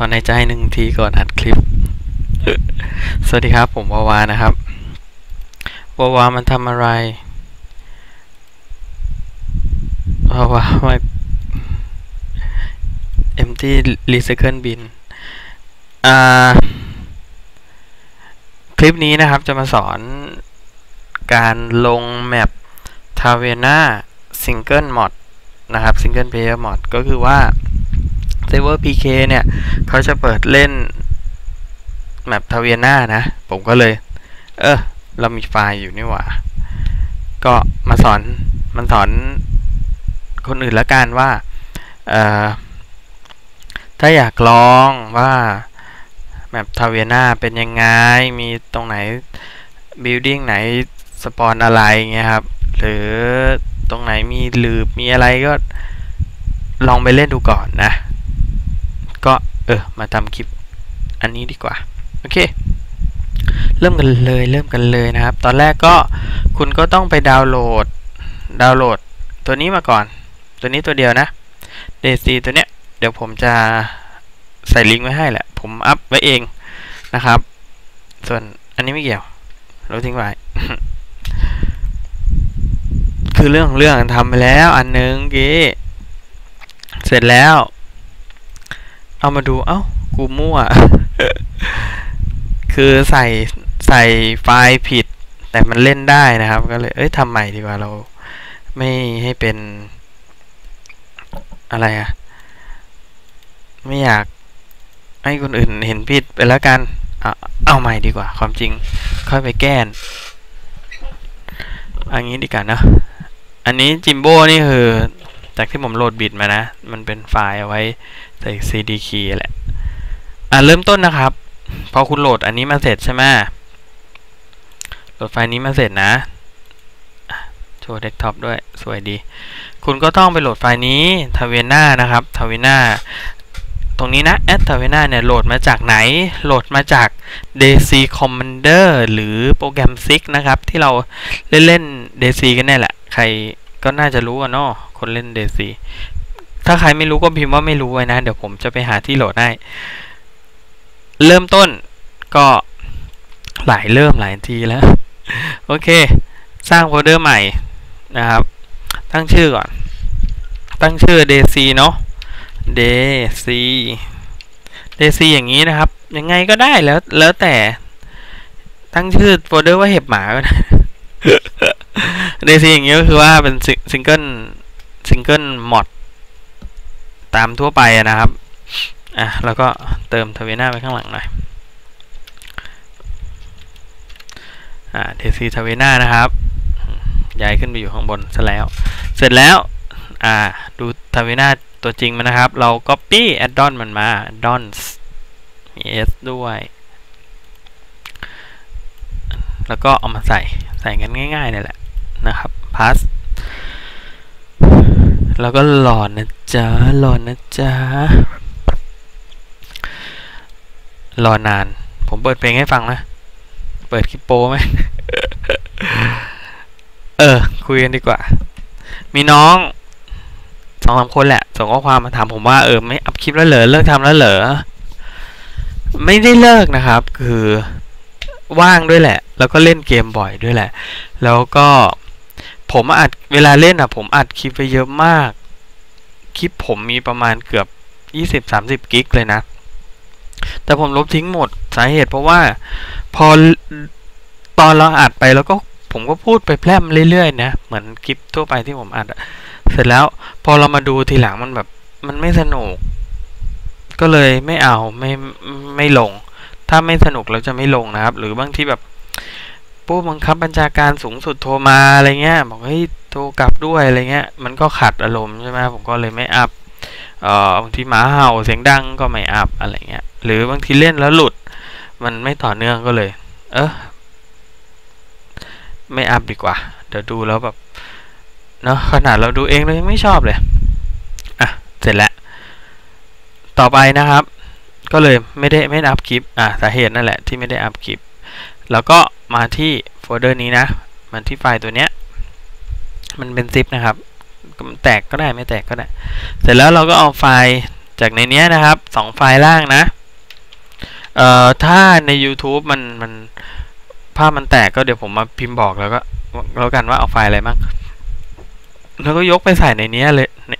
ถอนในใจหนึ่งทีก่อนอัดคลิป สวัสดีครับ ผมวาวานะครับ วาวามันทำอะไร วาวาไม่ empty recycle bin อ่า คลิปนี้นะครับจะมาสอนการลงแมป t a v e n a Single Mod นะครับ Single Player Mod ก็คือว่า Server PK เนี่ยเขาจะเปิดเล่นแมป t a v e n a นะ ผมก็เลย เออ เรามีไฟล์อยู่นี่หว่า ก็มาสอนมันสอนคนอื่นละกันว่า เอ่อ ถ้าอยากลองว่าแมปทาเวียนาเป็นยังไง มีตรงไหนบิลดิ้งไหนสปอนอะไรเงี้ยครับ หรือตรงไหนมีหลืบมีอะไรก็ลองไปเล่นดูก่อนนะ ก็เออมาทำคลิปอันนี้ดีกว่า โอเค เริ่มกันเลยเริ่มกันเลยนะครับ ตอนแรกก็คุณก็ต้องไปดาวน์โหลดดาวน์โหลดตัวนี้มาก่อน ตัวนี้ตัวเดียวนะ d ซ c ตัวเนี้ยเดี๋ยวผมจะใส่ลิงก์ไว้ให้แหละ ผมอัพไว้เองนะครับ ส่วนอันนี้ไม่เกี่ยวเราทิ้งไว้คือเรื่องของเรื่องทำไปแล้วอันนึงกี้เสร็จแล้ว เอามาดู เอ้า กูมั่ว คือใส่ใส่ไฟล์ผิด แต่มันเล่นได้นะครับ ก็เลย เอ้ยทำใหม่ดีกว่าเรา ไม่ให้เป็น อะไรอะไม่อยากให้คนอื่นเห็นผิดไปแล้วกันเอาเอาใหม่ดีกว่า ความจริง ค่อยไปแก้นอันนี้ดีกว่านะ อันนี้จิมโบ้นี่คือ จากที่ผมโหลดบิดมานะ มันเป็นไฟล์เอาไว้ ใส่ CD key แหละ อะเริ่มต้นนะครับ พอคุณโหลดอันนี้มาเสร็จใช่ไหมโหลดไฟล์นี้มาเสร็จนะโชว์เดสก์ท็อปด้วย สวยดี คุณก็ต้องไปโหลดไฟล์นี้ทเวน่านะครับทเวน่าตรงนี้นะ a d t a v e n a เนี่ยโหลดมาจากไหน โหลดมาจาก DC Commander หรือโปรแกรม Zig นะครับ ที่เราเล่นเล่น DC กันเนี่ยแหละ ใครก็น่าจะรู้อะเนาะคนเล่น DC ถ้าใครไม่รู้ก็พิมพ์ว่าไม่รู้ไว้นะ เดี๋ยวผมจะไปหาที่โหลดให้ เริ่มต้นก็หลายเริ่มหลายทีแล้ว โอเค สร้างโฟลเดอร์ใหม่นะครับ ตั้งชื่อก่อน ตั้งชื่อ DC เนาะ DC DC อย่างนี้นะครับ ยังไงก็ได้แล้วแล้วแต่ตั้งชื่อโฟลเดอร์ว่าเห็บหมาก็ได้ DC อย่างนี้ก็คือว่าเป็นซิงเกิลซิงเกิลมอด ตามทั่วไปนะครับอะแล้วก็เติมทเวน่าไปข้างหลังหน่อยอ่า DC ทเวน่านะครับย้ายขึ้นไปอยู่ข้างบนซะแล้ว เสร็จแล้วอ่าดูทเวน่าตัวจริงมันนะครับ เรา copy add-on มันมา add-ons มี s ด้วย แล้วก็เอามาใส่ใส่กันง่ายๆนี่แหละนะครับ pass แล้วก็หลอนนะจ๊ะหลอนนะจ๊ะรอนาน ผมเปิดเพลงให้ฟังนะ เปิดคลิปโป้ไหมเออ คุยกันดีกว่า มีน้องสองสามคนแหละ ส่งข้อความมาถามผมว่าเออไม่อัพคลิปแล้วเหรอเลิกทำแล้วเหรอไม่ได้เลิกนะครับ คือว่างด้วยแหละ แล้วก็เล่นเกมบ่อยด้วยแหละ แล้วก็ ผมอัดเวลาเล่นอะ ผมอัดคลิปไปเยอะมาก คลิปผมมีประมาณเกือบยี่สิบสามสิบกิกเลยนะ แต่ผมลบทิ้งหมดสาเหตุเพราะว่า พอตอนเราอัดไปแล้วก็ผมก็พูดไปแพร่มเรื่อยๆนะ เหมือนคลิปทั่วไปที่ผมอัดเสร็จแล้วพอเรามาดูทีหลังมันแบบ มันไม่สนุก ก็เลยไม่เอาไม่ไม่ลง ถ้าไม่สนุกเราจะไม่ลงนะครับ หรือบางทีแบบ ผู้บังคับบัญชาการสูงสุดโทรมาอะไรเงี้ยบอกเฮ้ยโทรกลับด้วยอะไรเงี้ยมันก็ขัดอารมณ์ใช่ไหมผมก็เลยไม่อัพเอ่อบางทีหมาเห่าเสียงดังก็ไม่อัพอะไรเงี้ยหรือบางทีเล่นแล้วหลุด มันไม่ต่อเนื่องก็เลย เออไม่อัพดีกว่า เดี๋ยวดูแล้วแบบเนาะขนาดเราดูเองเรายังไม่ชอบเลยอะเสร็จแล้ว ต่อไปนะครับ ก็เลยไม่ได้ไม่อัพคลิปอะสาเหตุนั่นแหละที่ไม่ได้อัพคลิป แล้วก็ มาที่โฟลเดอร์นี้นะ มันที่ไฟล์ตัวเนี้ย มันเป็นซิปนะครับแตกก็ได้ไม่แตกก็ได้ เสร็จแล้วเราก็เอาไฟล์จากในเนี้ยนะครับสองไฟล์ล่างนะ เอ่อ ถ้าใน YouTube มันมันภาพมันแตกก็เดี๋ยวผมมาพิมพ์บอกแล้วก็แล้วกันว่าเอาไฟล์อะไรบ้าง แล้วก็ยกไปใส่ในเนี้ยเลย ใน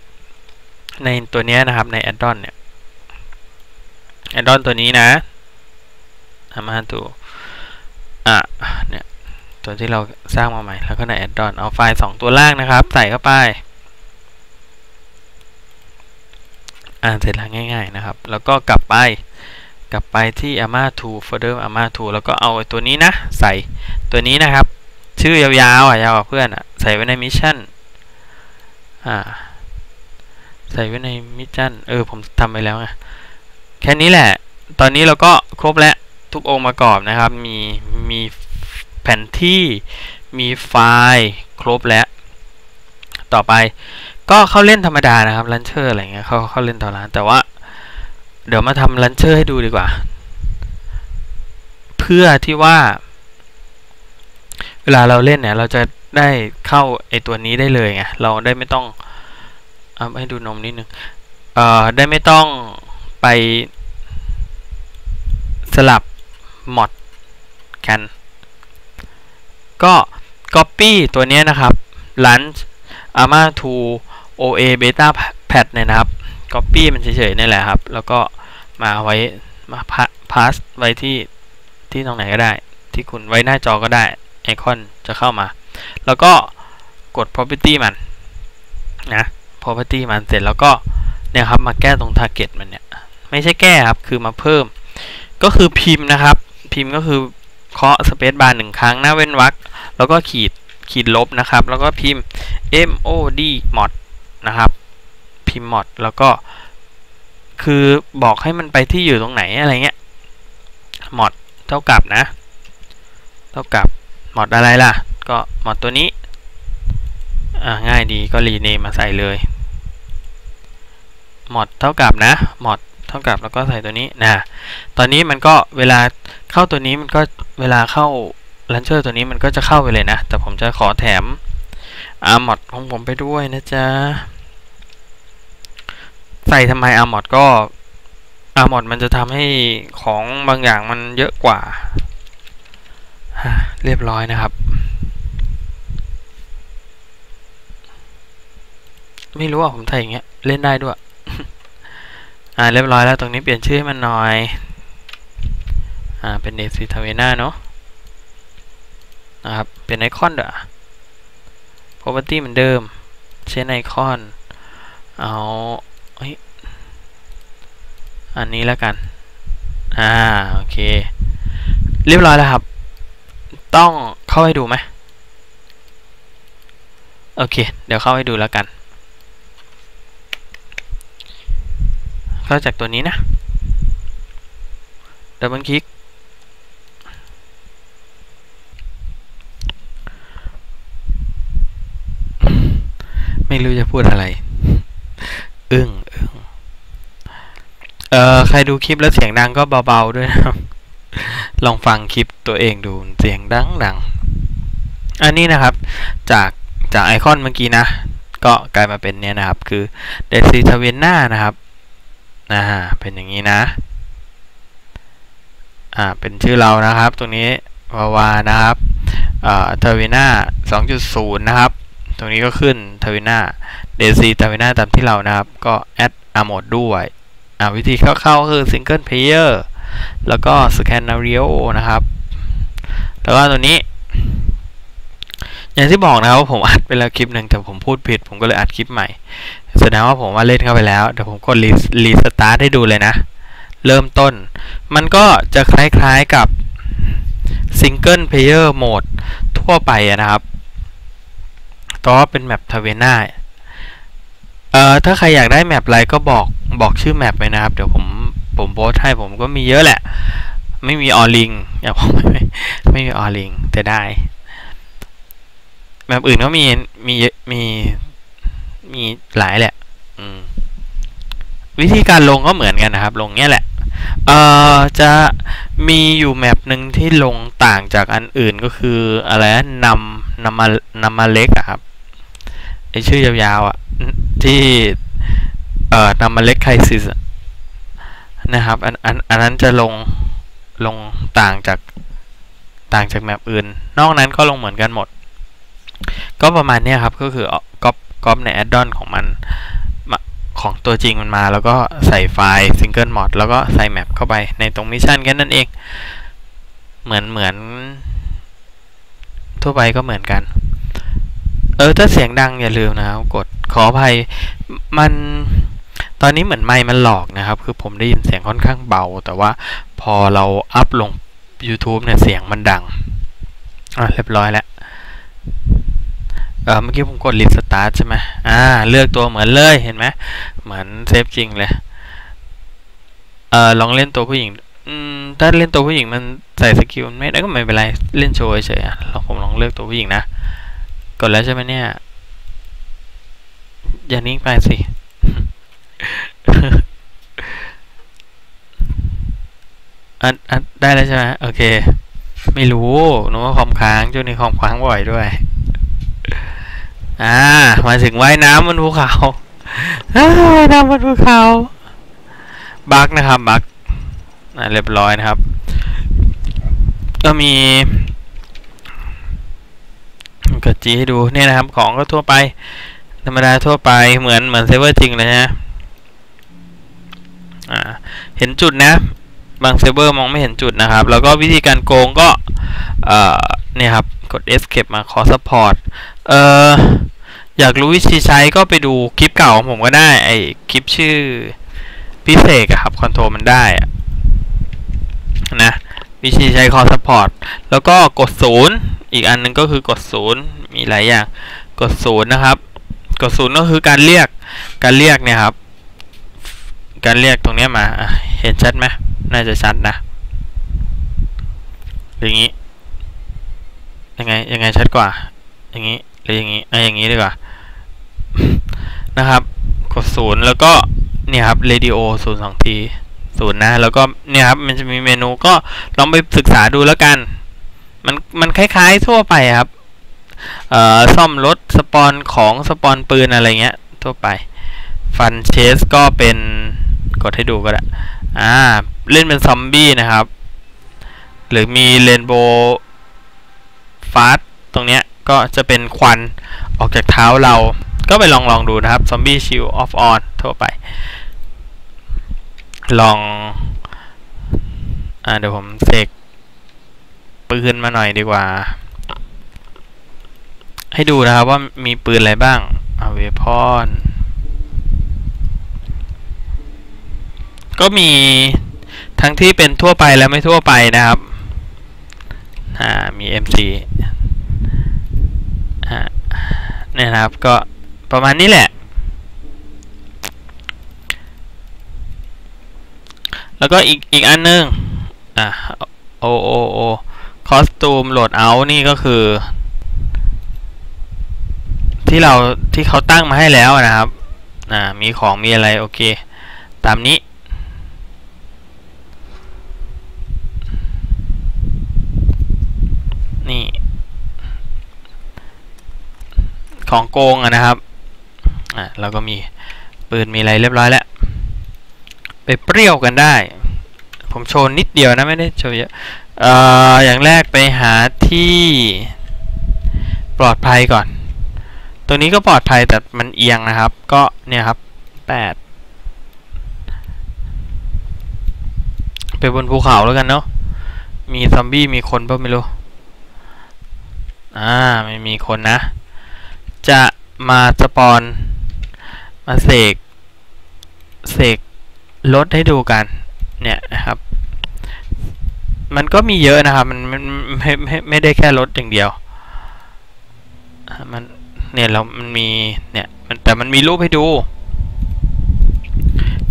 ในตัวเนี้ยนะครับในแอดดอนเนี่ยแอดดอนตัวนี้นะทำมาตัว อะเนี่ยตัวที่เราสร้างมาใหม่ แล้วก็ในแอดดอนเอาไฟล์สองตัวล่างนะครับ ใส่เข้าไป อ่านเสร็จแล้วง่าย ๆนะครับ แล้วก็กลับไปกลับไปที่ ama 2 folder ama 2แล้วก็เอาตัวนี้นะ ใส่ตัวนี้นะครับ ชื่อยาวๆอะยาวกว่าเพื่อนอะใส่ไว้ในมิชชั่นอ่าใส่ไว้ในมิชชั่นเออผมทำไปแล้วไงแค่นี้แหละ ตอนนี้เราก็ครบแล้ว ทุกองค์ประกอบนะครับ มีมีแผนที่มีไฟล์ครบแล้ว ต่อไปก็เข้าเล่นธรรมดานะครับลันเชอร์อะไรเงี้ยเขาเข้าเล่นต่อร้านแต่ว่า เดี๋ยวมาทำลันเชอร์ให้ดูดีกว่า เพื่อที่ว่า เวลาเราเล่นเนี่ย เราจะได้เข้าไอตัวนี้ได้เลยไงเราได้ไม่ต้องเอาให้ดูนมนิดนึงเอ่อได้ไม่ต้องไปสลับ มอดกัน ก็ Copy ตัวนี้นะครับ Launch AMA 2 OA Beta Pad เนี่ยนะครับ Copy มันเฉยๆนี่แหละครับ แล้วก็มาไว้มาพาสไว้ที่ที่ตรงไหนก็ได้ ที่คุณไว้หน้าจอก็ได้ไอคอนจะเข้ามา แล้วก็กด property มันนะ property มันเสร็จแล้วก็เนี่ยครับมาแก้ตรง target มันเนี่ย ไม่ใช่แก้ครับ คือมาเพิ่ม ก็คือพิมพ์นะครับ พิมพ์ก็คือเคาะ space bar หนึ่งครั้งหน้าเว้นวรรคแล้วก็ขีดขีดลบนะครับ แล้วก็พิมพ์ mod mod นะครับ พิมพ์ mod แล้วก็ คือบอกให้มันไปที่อยู่ตรงไหนอะไรเงี้ย mod เท่ากับนะ เท่ากับ mod อะไรล่ะ ก็ mod ตัวนี้ ง่ายดีก็รีเนมมาใส่เลย mod เท่ากับนะ mod เท่ากับแล้วก็ใส่ตัวนี้นะ ตอนนี้มันก็เวลา เข้าตัวนี้มันก็เวลาเข้าลันเชอร์ตัวนี้มันก็จะเข้าไปเลยนะ แต่ผมจะขอแถมอาร์มอดของผมไปด้วยนะจ๊ะ ใส่ทำไมอาร์มอดก็อาร์มอดมันจะทำให้ของบางอย่างมันเยอะกว่า เรียบร้อยนะครับ ไม่รู้อะผมใส่อย่างเงี้ย เล่นได้ด้วย อ่าเรียบร้อยแล้วตรงนี้เปลี่ยนชื่อให้มันหน่อย อ่า เป็นเดซิทาเวน่าเนาะ นะครับ เป็นไอคอนเด้อ property เหมือนเดิม เช่นไอคอน เอาอันนี้แล้วกัน อ่า โอเค เรียบร้อยแล้วครับ ต้องเข้าให้ดูไหมโอเค เดี๋ยวเข้าให้ดูแล้วกัน เข้าจากตัวนี้นะดับเบิลคลิก ไม่รู้จะพูดอะไร อึ้งอึ้งเอ่อใครดูคลิปแล้วเสียงดังก็เบาๆด้วยนะครับ ลองฟังคลิปตัวเองดูเสียงดังดังอันนี้นะครับ จากจากไอคอนเมื่อกี้นะ ก็กลายมาเป็นเนี้ยนะครับ คือเดซิทเวนนานะครับอ่าเป็นอย่างนี้นะ อ่า เป็นชื่อเรานะครับ ตรงนี้วาวานะครับเอ่าเทเวนา2.0 นะครับ ตรงนี้ก็ขึ้นเทวิน่าเดซีเทวิน่าตามที่เรานะครับ ก็แอดอาโมดด้วยอ่าวิธีเข้าๆคือซิงเกิลเพลเยอร์แล้วก็สแกนนาริโอนะครับ แล้วก็ตัวนี้ อย่างที่บอกนะครับว่าผมอัดไปแล้วคลิปหนึ่งแต่ผมพูดผิด ผมก็เลยอัดคลิปใหม่ แสดงว่าผมว่าเล่นเข้าไปแล้วเดี๋ยวผมกดรีสตาร์ทให้ดูเลยนะ เริ่มต้น มันก็จะคล้ายๆกับซิงเกิลเพลเยอร์โหมดทั่วไปนะครับ แต่ว่าเป็นแมปทาเวน่าเอ่อถ้าใครอยากได้แมปอะไรก็บอกบอกชื่อแมปไปนะครับ เดี๋ยวผมผมโพสให้ผมก็มีเยอะแหละ ไม่มีออลิงอย่าบอกไม่ไม่มีออลิงแต่ได้ แมปอื่นก็มีมีมีมีหลายแหละ อืมวิธีการลงก็เหมือนกันนะครับ ลงเนี้ยแหละ เอ่อ จะมีอยู่แมปหนึ่งที่ลงต่างจากอันอื่นก็คืออะไรนำนำมานำมาเล็กอะครับ ไอชื่อยาวๆอะที่เอ่อนำมาเล็กไคซิสนะครับอันอันอันนั้นจะลงลงต่างจากต่างจากแมปอื่น นอกนั้นก็ลงเหมือนกันหมด ก็ประมาณนี้ครับ ก็คือก๊อปก๊อปในแอดดอนของมันของตัวจริงมันมา แล้วก็ใส่ไฟล์ Single Mod แล้วก็ใส่แมปเข้าไปในตรงมิชชั่นแค่นั้นเอง เหมือนเหมือน ทั่วไปก็เหมือนกัน เออถ้าเสียงดังอย่าลืมนะครับ กดขออภัยมันตอนนี้เหมือนไมค์มันหลอกนะครับ คือผมได้ยินเสียงค่อนข้างเบา แต่ว่าพอเราอัพลง YouTube เนี่ยเสียงมันดังอะเรียบร้อยแล้วเออเมื่อกี้ผมกด restart ใช่ไหมอ่าเลือกตัวเหมือนเลยเห็นไหมเหมือนเซฟจริงเลยเออลองเล่นตัวผู้หญิงถ้าเล่นตัวผู้หญิงมันใส่สกิลไม่ได้ก็ไม่เป็นไรเล่นโชว์เฉยอะลองผมลองเลือกตัวผู้หญิงนะ กดแล้วใช่ไหมเนี่ย อย่านิ่งไปสิ อันอันได้แล้วใช่ไหมโอเค ไม่รู้หนูว่าคอมค้างช่วงนี้คอมค้างบ่อยด้วย อ่า มาถึงว่ายน้ำบนภูเขาว่ายน้ำบนภูเขา บักนะครับ บักอ่าเรียบร้อยนะครับ ก็มี กดจีให้ดูเนี่ยนะครับของก็ทั่วไป ธรรมดาทั่วไปเหมือนเหมือนเซิร์ฟเวอร์จริงเลยนะเห็นจุดนะบางเซิร์ฟเวอร์มองไม่เห็นจุดนะครับ แล้วก็วิธีการโกงก็เนี่ยครับกด escape มาขอ support เอ่ออยากรู้วิธีใช้ก็ไปดูคลิปเก่าของผมก็ได้ไอคลิปชื่อพิเศษครับคอนโทรลมันได้นะวิธีใช้ call support แล้วก็กดศูนย์ อีกอันนึงก็คือกดศูนย์มีหลายอย่างกดศูนย์นะครับ กดศูนย์ก็คือการเรียกการเรียกเนี่ยครับ การเรียกตรงนี้มาเห็นชัดไหมน่าจะชัดนะอย่างนี้ยังไงยังไงชัดกว่า อย่างนี้หรืออย่างนี้ไอ้อย่างนี้ดีกว่านะครับ กดศูนย์แล้วก็เนี่ยครับเรดิโอศูนย์สองทีศูนย์นะ แล้วก็เนี่ยครับมันจะมีเมนูก็ลองไปศึกษาดูแล้วกัน มันมันคล้ายๆทั่วไปครับเอ่อซ่อมรถสปอนของสปอนปืนอะไรเงี้ยทั่วไป ฟันเชสก็เป็นกดให้ดูก็ได้อ่าเล่นเป็นซอมบี้นะครับ หรือมีเรนโบว์ฟาสตรงเนี้ยก็จะเป็นควันออกจากเท้าเราก็ไปลองลองดูนะครับซอมบี้ชิลออฟออนทั่วไป ลอง อ่าเดี๋ยวผมเสก ปืนมาหน่อยดีกว่า ให้ดูนะครับว่ามีปืนอะไรบ้างอาเวพอนก็มีทั้งที่เป็นทั่วไปและไม่ทั่วไปนะครับอ่ามี MC อ่าเนี่ยนะครับก็ประมาณนี้แหละ แล้วก็อีกอีกอันนึงอ่าโอโอโอ คอสตูมโหลดเอานี่ก็คือ ที่เราที่เขาตั้งมาให้แล้วนะครับอ่ามีของมีอะไรโอเค ตามนี้ นี่ ของโกงอะนะครับอ่าเราก็มีปืนมีอะไรเรียบร้อยแล้ว ไปเปรี้ยวกันได้ ผมโชว์นิดเดียวนะ ไม่ได้โชว์เยอะ เอ่ออย่างแรกไปหาที่ปลอดภัยก่อน ตัวนี้ก็ปลอดภัยแต่มันเอียงนะครับ ก็เนี่ยครับแปดไปบนภูเขาแล้วกันเนาะ มีซอมบี้มีคนเปล่าไม่รู้ อ่าไม่มีคนนะ จะมาสปอน มาเสก เสกรถให้ดูกัน เนี่ยนะครับ มันก็มีเยอะนะครับ มันไม่ไม่ไม่ไม่ได้แค่รถอย่างเดียว มันเนี่ยเรามันมีเนี่ยมันแต่มันมีรูปให้ดู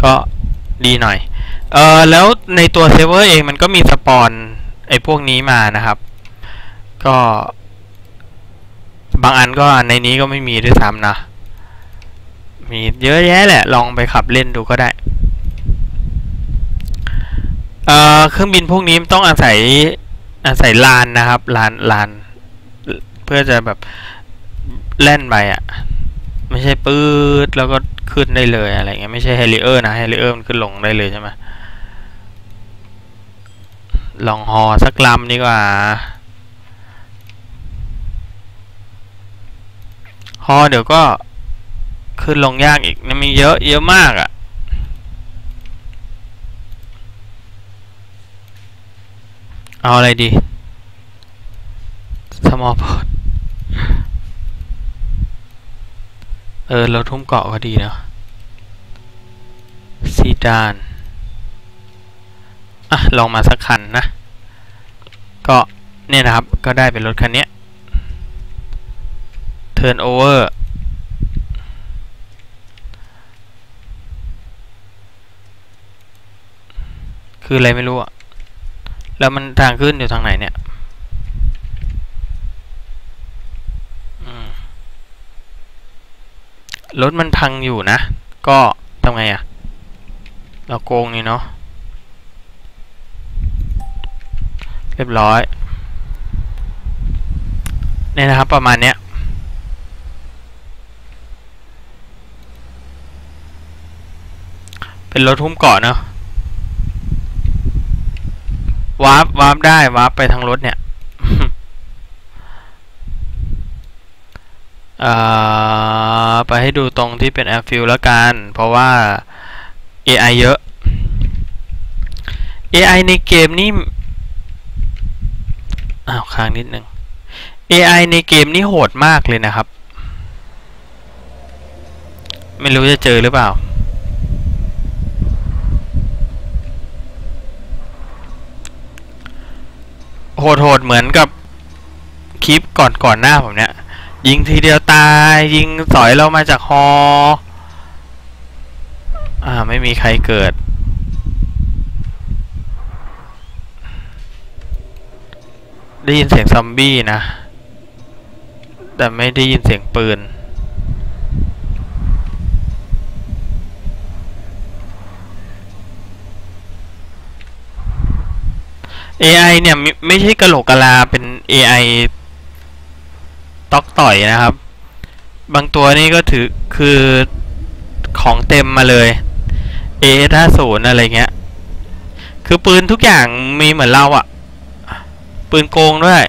ก็ดีหน่อย เออแล้วในตัวเซิร์ฟเวอร์เองมันก็มีสปอนไอ้พวกนี้มานะครับ ก็ บางอันก็ในนี้ก็ไม่มีด้วยซ้ำนะ มีเยอะแยะแหละ ลองไปขับเล่นดูก็ได้ เอ่อเครื่องบินพวกนี้ต้องอาศัยอาศัยลานนะครับลานลานเพื่อจะแบบแล่นไปอะ ไม่ใช่ปื๊ดแล้วก็ขึ้นได้เลยอะไรเงี้ยไม่ใช่เฮลิเออร์นะเฮลิเออร์มันขึ้นลงได้เลยใช่ไหมลองฮอสักลำดีกว่าฮอเดี๋ยวก็ขึ้นลงยากอีกนะมีเยอะเยอะมากอะ่ะ เอาอะไรดีสมอลพอดเออรถทุ่มเกาะก็ดีเนาะซีดาน อะ ลองมาสักคันนะ ก็เนี่ยนะครับ ก็ได้เป็นรถคันนี้ turn over คืออะไรไม่รู้อะ แล้วมันทางขึ้นอยู่ทางไหนเนี่ยรถมันพังอยู่นะ ก็ทำไงอะเราโกงนี่เนาะ เรียบร้อย เนี่ยนะครับประมาณเนี้ยเป็นรถหุ้มเกาะเนาะ วาร์ปวาร์ปได้วาร์ปไปทางรถเนี่ยไปให้ดูตรงที่เป็นแอร์ฟิลแล้วกัน เพราะว่า AI เยอะ AI ในเกมนี่อ้าวค้างนิดนึง AI ในเกมนี่โหดมากเลยนะครับ ไม่รู้จะเจอหรือเปล่า โหดๆเหมือนกับคลิปก่อนก่อนหน้าผมเนี่ย ยิงทีเดียวตาย ยิงสอยเรามาจากฮออ่าไม่มีใครเกิด ได้ยินเสียงซอมบี้นะ แต่ไม่ได้ยินเสียงปืน AI เนี่ย ไม่ใช่กระโหลกกะลาเป็น AI ตอกต่อยนะครับ บางตัวนี่ก็ถือคือของเต็มมาเลย A50 อะไรเงี้ย คือปืนทุกอย่างมีเหมือนเราอะปืนโกงด้วย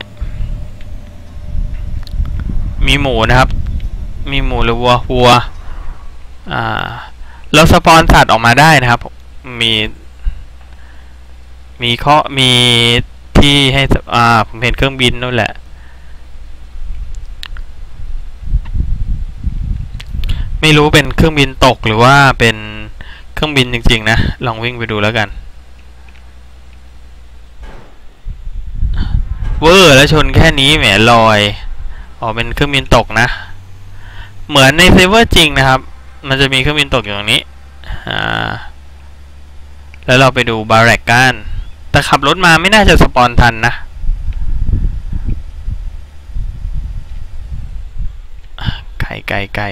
มีหมูนะครับ มีหมูหรือวัววัว อ่า เราสปอนสัตว์ออกมาได้นะครับ มี มีข้อมีที่ให้อ่าผมเห็นเครื่องบินนู่นแหละ ไม่รู้เป็นเครื่องบินตกหรือว่าเป็นเครื่องบินจริงๆนะ ลองวิ่งไปดูแล้วกัน เวอร์แล้วชนแค่นี้แหมลอยอ๋อเป็นเครื่องบินตกนะ เหมือนในเซฟเวอร์จริงนะครับ มันจะมีเครื่องบินตกอยู่ตรงนี้ อ่า แล้วเราไปดูบาร์แรกกัน แต่ขับรถมาไม่น่าจะสปอนทันนะ ไกลไกลไกล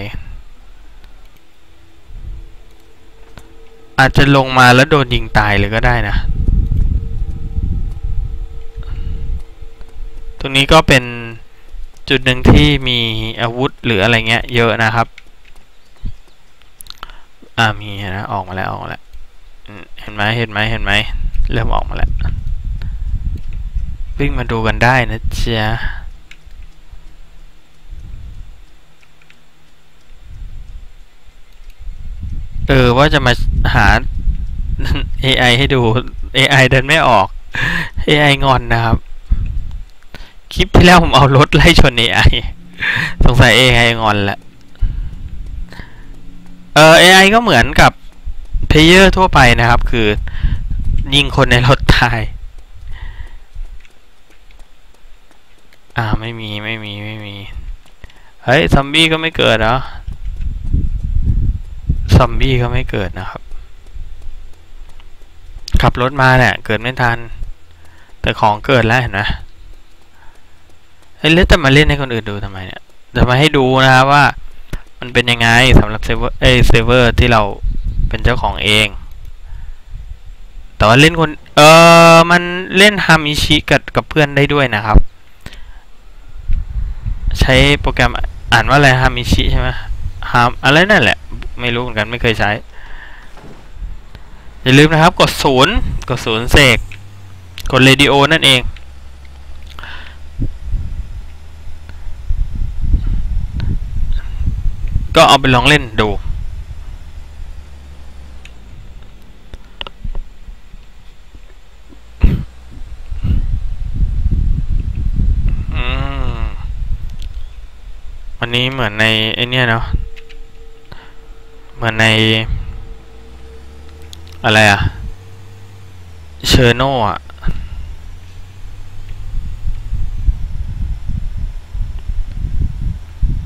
อาจจะลงมาแล้วโดนยิงตายเลยก็ได้นะ ตรงนี้ก็เป็นจุดหนึ่งที่มีอาวุธหรืออะไรเงี้ยเยอะนะครับ อ่ามีนะ ออกมาแล้วออกมาแล้ว เห็นไหมเห็นไหมเห็นไหม เริ่มออกมาแล้ว วิ่งมาดูกันได้นะจ๊ะเออว่าจะมาหา AI ให้ดู AI เดินไม่ออก AI งอนนะครับ คลิปที่แล้วผมเอารถไล่ชน AI สงสัย AI งอนแหละเออ AI ก็เหมือนกับเพลเยอร์ทั่วไปนะครับ คือ ยิงคนในรถตาย อ่าไม่มีไม่มีไม่มี เฮ้ยซอมบี้ก็ไม่เกิดเหรอซอมบี้ก็ไม่เกิดนะครับ ขับรถมาเนี่ย เกิดไม่ทัน แต่ของเกิดแล้วเห็นไหมเฮ้ยแล้วจะมาเล่นให้คนอื่นดูทำไมเนี่ยจะมาให้ดูนะครับว่า มันเป็นยังไงสำหรับเซิร์ฟเวอร์เอเซิร์ฟเวอร์ที่เราเป็นเจ้าของเอง แต่ว่าเล่นคนเออมันเล่นฮามิชิกับกับเพื่อนได้ด้วยนะครับ ใช้โปรแกรมอ่านว่าอะไรฮามิชิใช่ไหมฮามอะไรนั่นแหละ ไม่รู้เหมือนกันไม่เคยใช้ อย่าลืมนะครับกดศูนย์กดศูนย์เสกกด radio นั่นเองก็เอาไปลองเล่นดู อืม วันนี้ เหมือนในไอเนี้ยเนาะเหมือนใน อะไรอะเชอร์โนอะ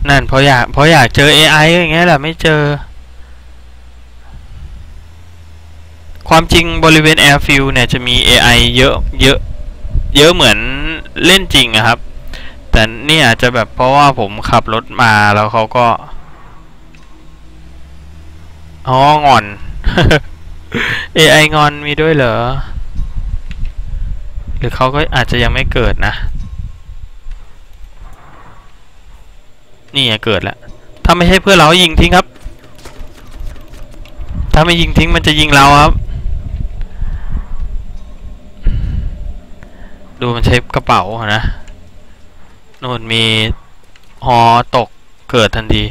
นั่นเพราะอยากเพราะอยากเจอ AI อย่างเงี้ยแหละไม่เจอ ความจริงบริเวณ Airfield เนี่ยจะมี AI เยอะเยอะ เยอะเหมือนเล่นจริงอะครับ แต่นี่อาจจะแบบเพราะว่าผมขับรถมาแล้วเขาก็อ๋องอน AI งอนมีด้วยเหรอ หรือเขาก็อาจจะยังไม่เกิดนะ นี่เกิดแล้ว ถ้าไม่ใช่เพื่อเรายิงทิ้งครับ ถ้าไม่ยิงทิ้งมันจะยิงเราครับ ดูมันใช้กระเป๋านะ นู่นมีฮอตกเกิดทันที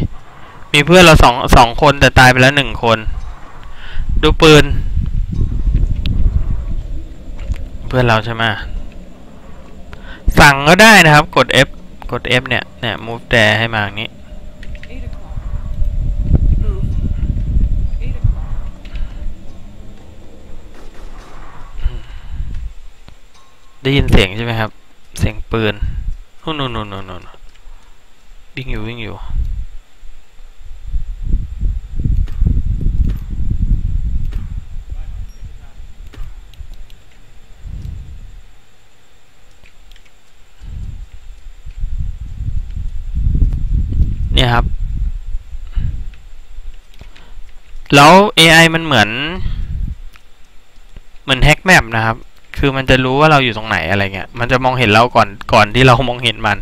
มีเพื่อนเราสองสองคนแต่ตายไปแล้วหนึ่งคน ดูปืน เพื่อนเราใช่ไหมสั่งก็ได้นะครับ กด F กด F เนี่ย เนี่ย move แต่ให้มาอย่างนี้ได้ยินเสียงใช่ไหมครับ เสียงปืน นู่นนู่นนู่นนู่นวิ่งอยู่วิ่งอยู่เนี่ยครับ แล้ว AI มันเหมือน เหมือนแฮกแมปนะครับ คือมันจะรู้ว่าเราอยู่ตรงไหนอะไรเงี้ย มันจะมองเห็นเราก่อนก่อนที่เรามองเห็นมัน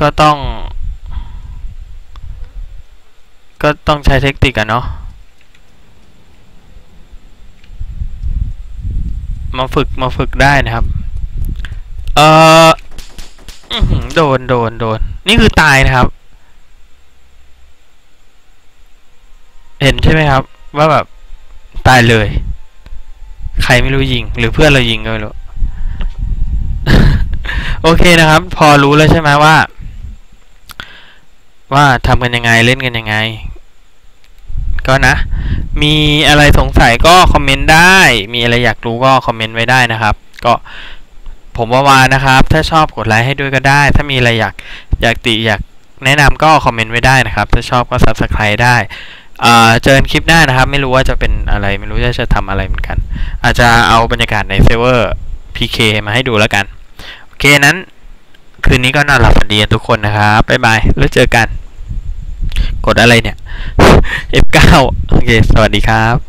ก็ต้อง ก็ต้องใช้เทคนิคอะเนาะ มาฝึกมาฝึกได้นะครับ เอออื้อหือโดนโดนโดน นี่คือตายนะครับ เห็นใช่ไหมครับ ว่าแบบ ตายเลย ใครไม่รู้ยิง หรือเพื่อนเรายิงก็ไม่รู้ โอเคนะครับ พอรู้แล้วใช่ไหมว่า ว่าทำกันยังไงเล่นกันยังไง ก็นะ มีอะไรสงสัยก็คอมเมนต์ได้ มีอะไรอยากรู้ก็คอมเมนต์ไว้ได้นะครับ ก็ผมว่าวานะครับ ถ้าชอบกดไลค์ให้ด้วยก็ได้ ถ้ามีอะไรอยากอยากติอยากแนะนำก็คอมเมนต์ไว้ได้นะครับ ถ้าชอบก็ subscribe ได้ เจอกันคลิปหน้านะครับ ไม่รู้ว่าจะเป็นอะไร ไม่รู้จะจะทำอะไรเหมือนกัน อาจจะเอาบรรยากาศในเซิร์ฟเวอร์ PK มาให้ดูแล้วกัน โอเคนั้น คืนนี้ก็นอนหลับฝันดีทุกคนนะครับ บ๊ายบาย แล้วเจอกัน กดอะไรเนี่ย F9 โอเค สวัสดีครับ